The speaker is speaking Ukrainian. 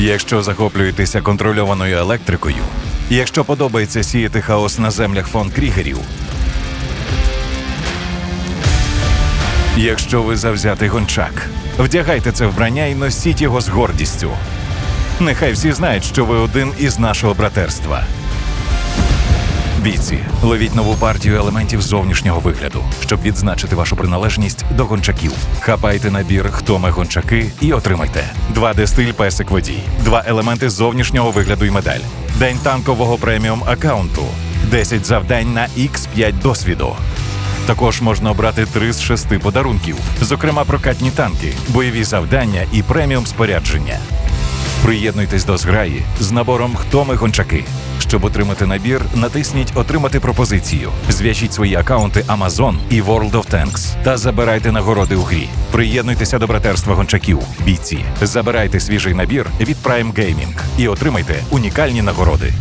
Якщо захоплюєтеся контрольованою електрикою, якщо подобається сіяти хаос на землях фон Крігерів, якщо ви завзятий гончак, вдягайте це вбрання і носіть його з гордістю. Нехай всі знають, що ви один із нашого братерства. Бійці, ловіть нову партію елементів зовнішнього вигляду, щоб відзначити вашу приналежність до гончаків. Хапайте набір Хто ми гончаки і отримайте 2D стиль песик водій, два елементи зовнішнього вигляду і медаль, день танкового преміум аккаунту, 10 завдань на X5 досвіду. Також можна обрати три з шести подарунків, зокрема прокатні танки, бойові завдання і преміум спорядження. Приєднуйтесь до зграї з набором Хто ми гончаки. Щоб отримати набір, натисніть Отримати пропозицію. Зв'яжіть свої акаунти Amazon і World of Tanks та забирайте нагороди у грі. Приєднуйтеся до братерства гончаків, бійці. Забирайте свіжий набір від Prime Gaming і отримайте унікальні нагороди.